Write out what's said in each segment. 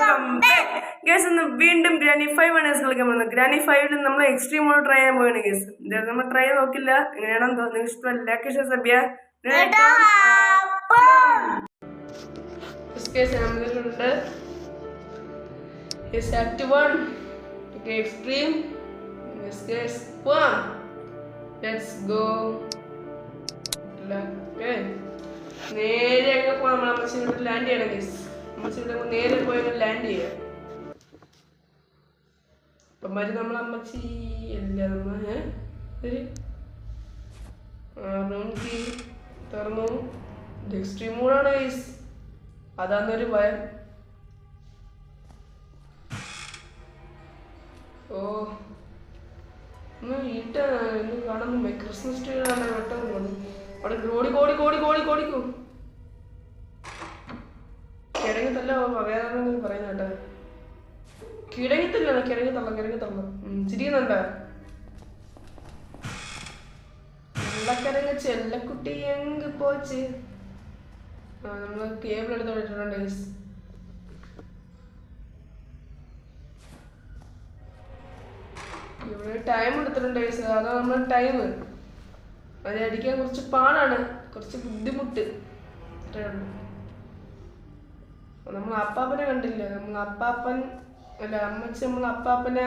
Welcome back guys ഇന്ന് വീണ്ടും granny five ആണ് ഗേസ് കളിക്കാൻ പോകുന്നത് ഗ്രാനി ഫൈവിൽ നമ്മൾ എക്സ്ട്രീം മോഡ് ട്രൈ ചെയ്യാൻ പോവുകയാണ് ഗേസ് എന്തായാലും നമ്മൾ ട്രൈ നോക്കില്ല എങ്ങനെയാണെന്ന് തോന്നുന്നു ഇഷ്ടമല്ല ലാക്കേഷ സഭ്യ നമ്മളിലുണ്ട് Yes, act one. Okay, extreme. Yes, yes. One. Let's go. Okay. നേരെ അങ്ങ് പോകാം നമ്മളെ മച്ചിട്ട് ലാൻഡ് ചെയ്യണം ഗീസ് അമ്മച്ചി ഇവിടെ നേരെ പോയി ലാൻഡ് ചെയ്യാം. അപ്പം നമ്മളെ അമ്മച്ചി അല്ല നമ്മ ഒരു റൂം കീ തുറന്നു. എക്സ്ട്രീം മൂഡാണ് ഗീസ് അതാന്നൊരു ഭയം. ഓ. ഒന്ന് ഈട്ടാണ് കാണുന്നു ക്രിസ്മസ് ട്രീ ആണ് പെട്ടെന്ന് അവിടെ കോടി കോടി കോടി കോടി കോടിക്കോ കിഴങ്ങത്തല്ല വേറെ പറയുന്ന കേട്ടോ. കിഴങ്ങത്തില്ല കിഴങ്ങി തള്ള കിഴങ്ങി തള്ള ചിരിക്കുന്നുണ്ട വെള്ളക്കിഴങ്ങ് ചെല്ലക്കുട്ടി എങ്ക് പോച്ച്? നമ്മൾ നമ്മൾ കേബിൾ എടുത്ത് വിട്ടിട്ടുണ്ട് ഇവിടെ ടൈം എടുത്തിട്ടുണ്ട്. അതാണ് നമ്മുടെ ടൈം അതിനടിക്കാൻ കുറച്ച് പാടാണ്. കുറച്ച് ബുദ്ധിമുട്ട്. അത്രേ ഉള്ളൂ. നമ്മൾ അപ്പാപ്പനെ കണ്ടില്ല? നമ്മൾ അപ്പാപ്പൻ അല്ല അമ്മച്ചി നമ്മൾ അപ്പാപ്പനെ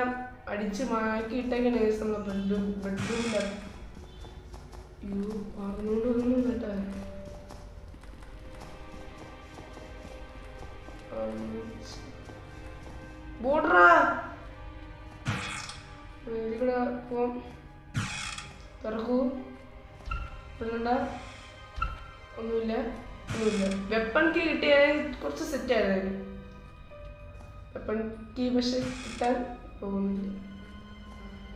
അടിച്ച് മാക്കി ഇട്ടേക്കാണ് നമ്മൾ ബെഡ്റൂം ബെഡ്റൂമില്ല അയ്യോ പറഞ്ഞോണ്ട് ഒന്നും കേട്ടാ. ബോർഡറാ ഇവിടെ പോവാം. ഒന്നുമില്ല. വെപ്പൺ കീ കിട്ടിയാൽ കുറച്ച് സെറ്റ് ആയിരുന്നു വെപ്പൺ കീ പക്ഷെ കിട്ടാൻ പോകുന്നില്ല.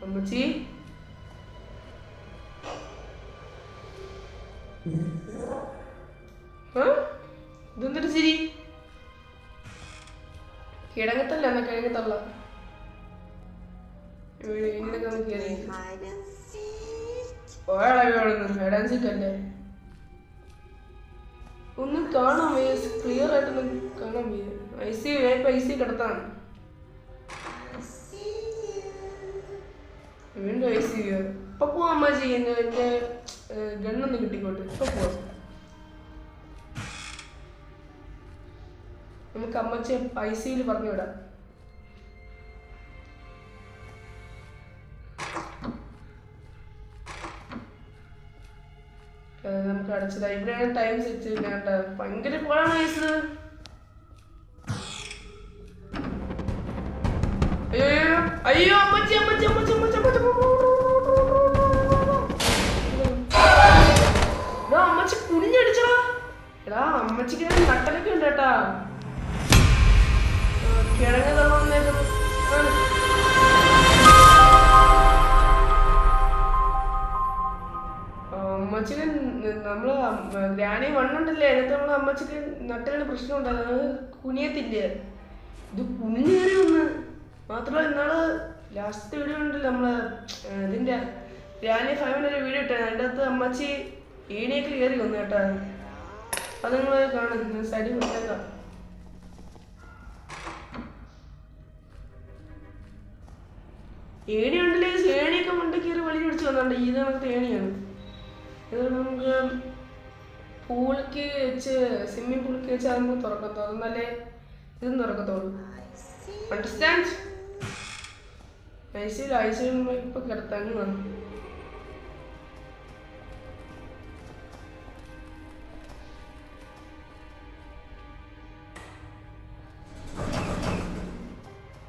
അമ്മച്ചി? ഇതെന്തൊരു ചിരി? കിടങ്ങത്തല്ല എന്നാ കിഴങ്ങത്തള്ള ഇവിടെ ഇങ്ങനെയൊക്കെ ഇടാൻ ഒന്നും കാണാൻ വയ്യ. ക്ലിയർ ആയിട്ടൊന്നും കാണാൻ വയ്യ. ഐ സി ഇപ്പൊ ഐ സി കിടത്താണ്. വീണ്ടും ഐ സി ഇപ്പൊ പോവാ അമ്മ ചെയ്യുന്നത് എന്റെ ഗണ്ണൊന്ന് കിട്ടിക്കോട്ടെ. ഇപ്പൊ പോവാം. നമുക്ക് അമ്മച്ചെ ഐ സിയിൽ പറഞ്ഞു വിടാം നമുക്ക് അടച്ചതാ. ഇവിടെയാണ് ടൈം സെറ്റ് ചെയ്യേണ്ട. ഭയങ്കര പോലാണ് വയസ്സ് അയ്യോ അയ്യോ, അമ്മച്ചി അമ്മച്ചി അമ്മച്ചി അമ്മച്ചി അമ്മച്ചി. അമ്മച്ചി കുനിഞ്ഞടിച്ചടാ. എടാ അമ്മച്ചിക്ക് നട്ടലൊക്കെ ഉണ്ട് കേട്ടാ. കിഴങ്ങ് തന്നേക്കുന്നു അമ്മച്ചിക്ക് നമ്മൾ ഗ്രാനി മണ്ണുണ്ടല്ലേ അതിനകത്ത് നമ്മൾ അമ്മച്ചിക്ക് നട്ടലിന് പ്രശ്നം ഉണ്ടായത് അത് കുനിയത്തില്ല ഇത് കുനിഞ്ഞു വന്ന് മാത്രമല്ല ഇന്നാൾ ലാസ്റ്റ് വീഡിയോ ഉണ്ടല്ലോ നമ്മൾ? ഇതിന്റെ ഗ്രാനി ഫാമിലി ഒരു വീഡിയോ ഇട്ടാ അതിന്റെ അകത്ത് അമ്മച്ചി ഏണിയൊക്കെ കയറി വന്നു കേട്ടാ. അത് നിങ്ങൾ കാണും. സരി കൊടുത്തേക്കാം ഏണി ഉണ്ടല്ലേ? ഏണിയൊക്കെ മുണ്ടക്കേറി വെളി പിടിച്ച് വന്നുണ്ട് ഇത് നമുക്ക് ഏണിയാണ്. ഇത് നമുക്ക് പൂളിക്ക് വെച്ച് സ്വിമ്മിംഗ് പൂളിക്ക് വെച്ച് അതൊന്ന് തുറക്കത്തുള്ളൂ എന്നാലേ ഇതും തുറക്കത്തുള്ളൂ അണ്ടർസ്റ്റാൻഡ് ഐസിയിൽ ഐസിയിൽ ഇപ്പൊ കിടത്താൻ വന്നു.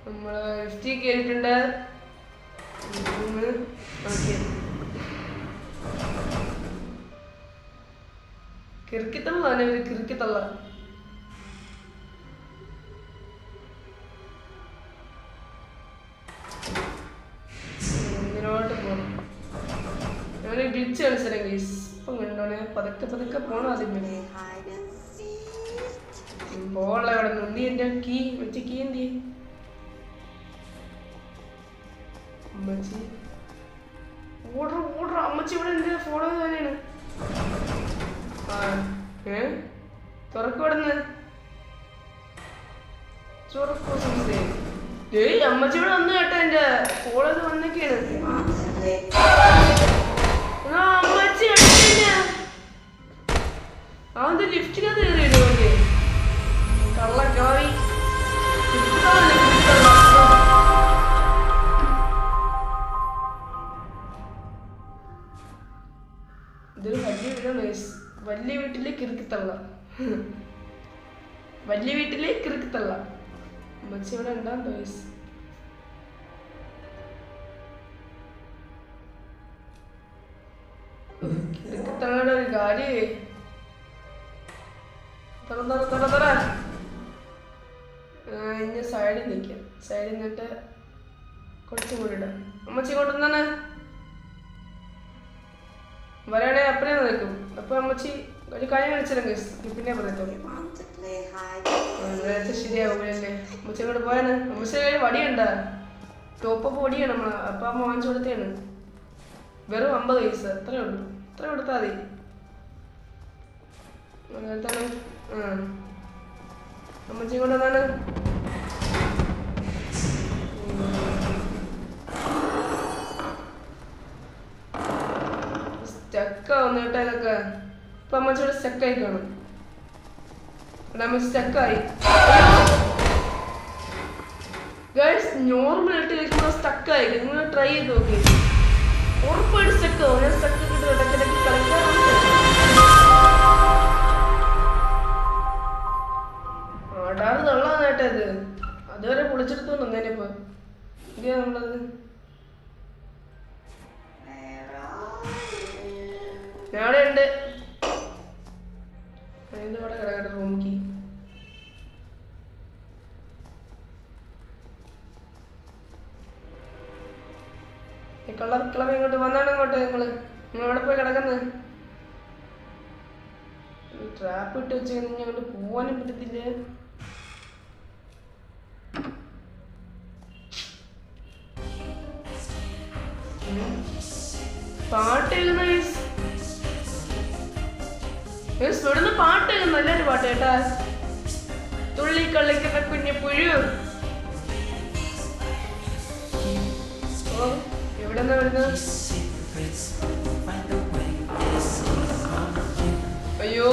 നമ്മൾ ലിഫ്റ്റിൽ കയറിയിട്ടുണ്ട് ഓക്കെ കിറുക്കിത്തള്ള ഒരു കിറുക്കിത്തള്ള ഗ്ലിച്ച് കീ കീ അമ്മച്ചി. ഇവിടെ ഫോളോ തന്നെയാണ് ഏ? തുറക്കവിടുന്ന് തുറക്കൂസേ ഏയ് അമ്മച്ചി ഇവിടെ വന്നു കേട്ടോ എന്റെ ഫോണിൽ വന്നൊക്കെയാണ്. അമ്മച്ചി അവന്റെ ലിഫ്റ്റിനകത്ത് കയറിയിടുവല്ലേ കള്ളക്കാവി ഇതൊരു വലിയ വീടാണ്. വലിയ വീട്ടിലെ കിറുക്കിത്തള്ള. വലിയ വീട്ടിലെ കിറുക്കിത്തള്ള. അമ്മച്ചി ഇവിടെ ഉണ്ടാകും വയസ്സ് കിറുക്കിത്തള്ളയുടെ ഒരു കാര്യേ തുറ തുറ തുറ തുറ ഇനി സൈഡിൽ നിൽക്കാം സൈഡിൽ നിന്നിട്ട് കുറച്ചും കൂടി ഇടാം. അമ്മച്ചി കൊണ്ടുവന്നാണ് വരാണെ അപ്പനെ നിൽക്കും അപ്പൊ അമ്മച്ചി ഒരു കളി കളിച്ചില്ലെങ്കിൽ പിന്നെ പറയത്തുള്ളൂ നേരത്തെ ശരിയാവൂലല്ലേ? അമ്മച്ചി അങ്ങോട്ട് പോയാണ് അമ്മച്ചി വടിയുണ്ടാ. ടോപ്പ് പൊടിയാണ് നമ്മൾ. അപ്പ അമ്മ വാങ്ങിച്ചു കൊടുത്തേണ് വെറും അമ്പത് പൈസ അത്രേ ഉള്ളൂ. അത്ര കൊടുത്താൽ മതി. അങ്ങനെ തന്നെ ആ. അമ്മച്ചി കൊണ്ട് സ്റ്റക്കാവുന്ന കേട്ടോ ഇതൊക്കെ. ഇപ്പൊ അമ്മച്ചിയുടെ സ്റ്റക്കായി കാണും. അമ്മച്ചി സ്റ്റക്കായി ഗേൾസ് നോർമൽ ആയിട്ട് കളിക്കുമ്പോൾ സ്റ്റക്കായി നിങ്ങൾ ട്രൈ ചെയ്ത് നോക്കി ഉറപ്പായിട്ട് സ്റ്റക്കാവും ഞാൻ സ്റ്റക്ക് കിട്ടും ഇടയ്ക്കിടയ്ക്ക് കളിക്കാറുണ്ട്. ആടാറ് തള്ളാന്ന് കേട്ടോ ഇത്. അതുവരെ പൊളിച്ചെടുത്തു വന്നേനിപ്പോ ഇതെയാ നമ്മളത്? ഇങ്ങോട്ട് നിങ്ങൾ? നിങ്ങൾ എവിടെ പോയി കിടക്കുന്നത് ട്രാപ്പ് ഇട്ട് വെച്ച് കഴിഞ്ഞാൽ ഞങ്ങൾ പോവാനും പറ്റത്തില്ല. പാട്ട് കേൾക്കുന്ന പാട്ട് കേൾക്കുന്ന നല്ലൊരു പാട്ട് കേട്ടാ? തുള്ളി കളിക്കുന്ന കുഞ്ഞു പുഴു. എവിടെന്നാ വരുന്നത്? അയ്യോ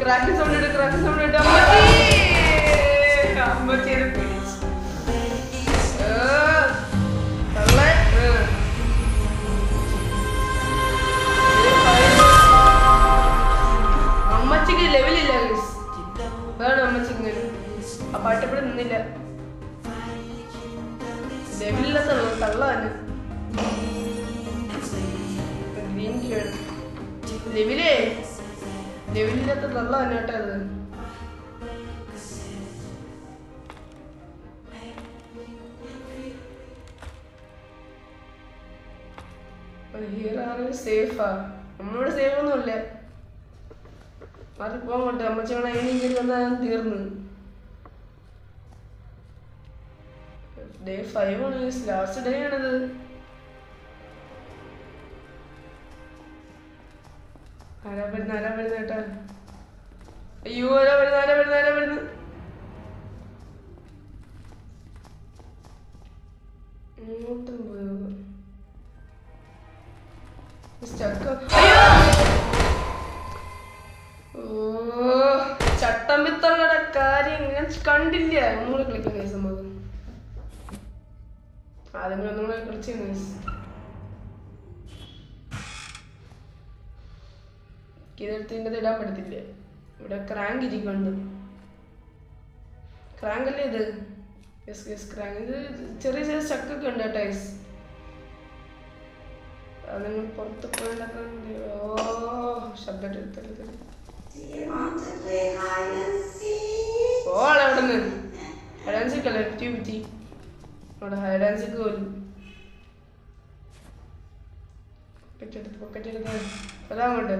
ക്രാക്ക് സൗണ്ട് ഇട്ട് ക്രാക്ക് സൗണ്ട് ഇട്ട് അമ്മച്ചി. അമ്മച്ചിക്ക് ലെവലില്ല. അതാണ് അമ്മച്ചി ഇങ്ങനെ ആ പാട്ടപ്പെടെ നിന്നില്ല. ലെവലില്ലാത്ത തള്ള തന്നെ ലെവിലേ ലെവലില്ലാത്ത തള്ള തന്നെ കേട്ടോ അത് സേഫാ നമ്മളിവിടെ സേഫ് ഒന്നുമില്ല മാറി പോകാൻ കൊണ്ട് അമ്മച്ചി വേണം അതിന് ഇങ്ങനെ വന്നാൽ തീർന്നു. ഡേ ഫൈവ് ആണ്. ലാസ്റ്റ് ഡേ ആണിത്. ആരാ വരുന്ന? ആരാ വരുന്ന കേട്ടാ അയ്യോ ആരാ വരുന്ന? ആരാ വരുന്ന? ആരാ വരുന്ന? ഇങ്ങോട്ടും പോയോ? സ്റ്റക്ക് ഓ ചട്ടമ്പിത്തള്ളയുടെ കാര്യം ഞാൻ കണ്ടില്ല. ഒന്നുകൂടെ കളിക്കാം കേസ് നമുക്ക് ആദ്യം ഒന്നുകൂടെ കളിച്ചു കേസ് ഇതെടുത്ത് ഇടാൻ പറ്റത്തില്ല? ഇവിടെ ക്രാങ്ക് ഇരിക്കുന്നുണ്ട്. ക്രാങ്ക് അല്ലേ ഇത്? യെസ് യെസ് ക്രാങ്ക് ഇത് ചെറിയ ചെറിയ ചക്കൊക്കെ ഉണ്ട് കേട്ടോ യെസ് നിങ്ങൾ പുറത്ത് പോയിട്ടൊക്കെ ഓ ശബ്ദം എടുത്തല്ലേ ഓളെ അവിടെ നിന്ന് ഹൈഡാൻസിക്കല്ലേ ഫിഫ്റ്റി അവിടെ ഹൈഡാൻസിക്ക് പോലും. പൊക്കറ്റെടുത്ത് പൊക്കറ്റ് എടുത്ത്. അതാ അങ്ങോട്ട്.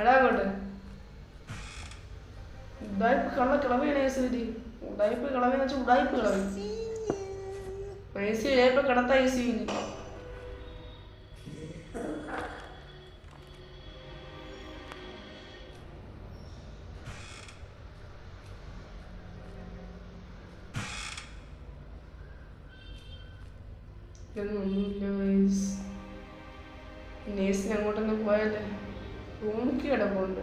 എടാ അങ്ങോട്ട്. ഉടായ്പ് കള്ള കിളവിയാണ് യേസുവിന് ഉടായ്പ് കിളവി എന്ന് വെച്ചാൽ ഉടായ്പ് കിളവി. യേസു ഏപ്പം കിടത്ത യേസുവിന് ഒന്നുമില്ല നേഴ്സിന് അങ്ങോട്ടൊന്ന് റൂമിക്ക് കിടപ്പുണ്ട്.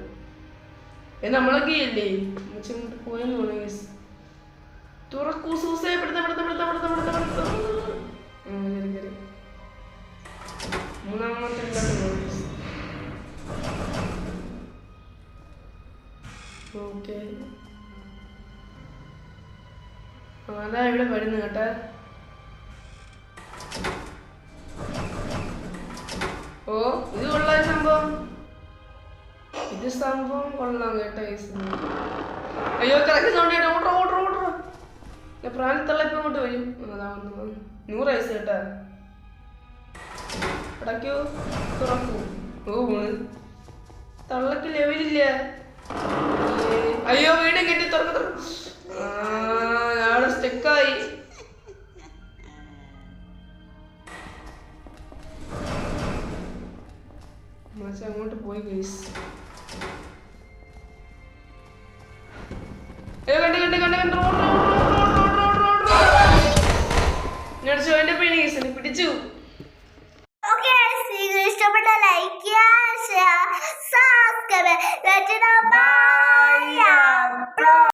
ഏ നമ്മളൊക്കെ ഇല്ലേ? അമ്മച്ചി ഇങ്ങോട്ട് പോയെന്ന് തോന്നുന്നു തുറക്കൂ സൂസേ പെടുത്ത അതാ ഇവിടെ വരുന്നു കേട്ടാ. ഓ ഇത് കൊള്ളാം സംഭവം. ഇത് സംഭവം കൊള്ളാം കേട്ടോ ഗൈസ് അയ്യോ കറക്റ്റ് സൗണ്ട് കേട്ടോ. ഓട്ടോ ഓർഡർ ഓർഡർ ഞാൻ പ്രാണത്തള്ള ഇപ്പം ഇങ്ങോട്ട് വരും. അതാ വന്നു. നൂറ് വയസ്സ് കേട്ടാ. അടയ്ക്കൂ തുറക്കൂ. ഓ പോണ് തള്ളക്ക് ലെവലില്ല അയ്യോ വീട് കെട്ടി തുറക്ക തുറക്ക്. സ്റ്റെക്കായി മാച്ച അങ്ങോട്ട് പോയി ഗൈസ് പിടിച്ചു. ഇഷ്ടപ്പെട്ട ലൈക്ക് ചെയ്യുക സബ്സ്ക്രൈബ്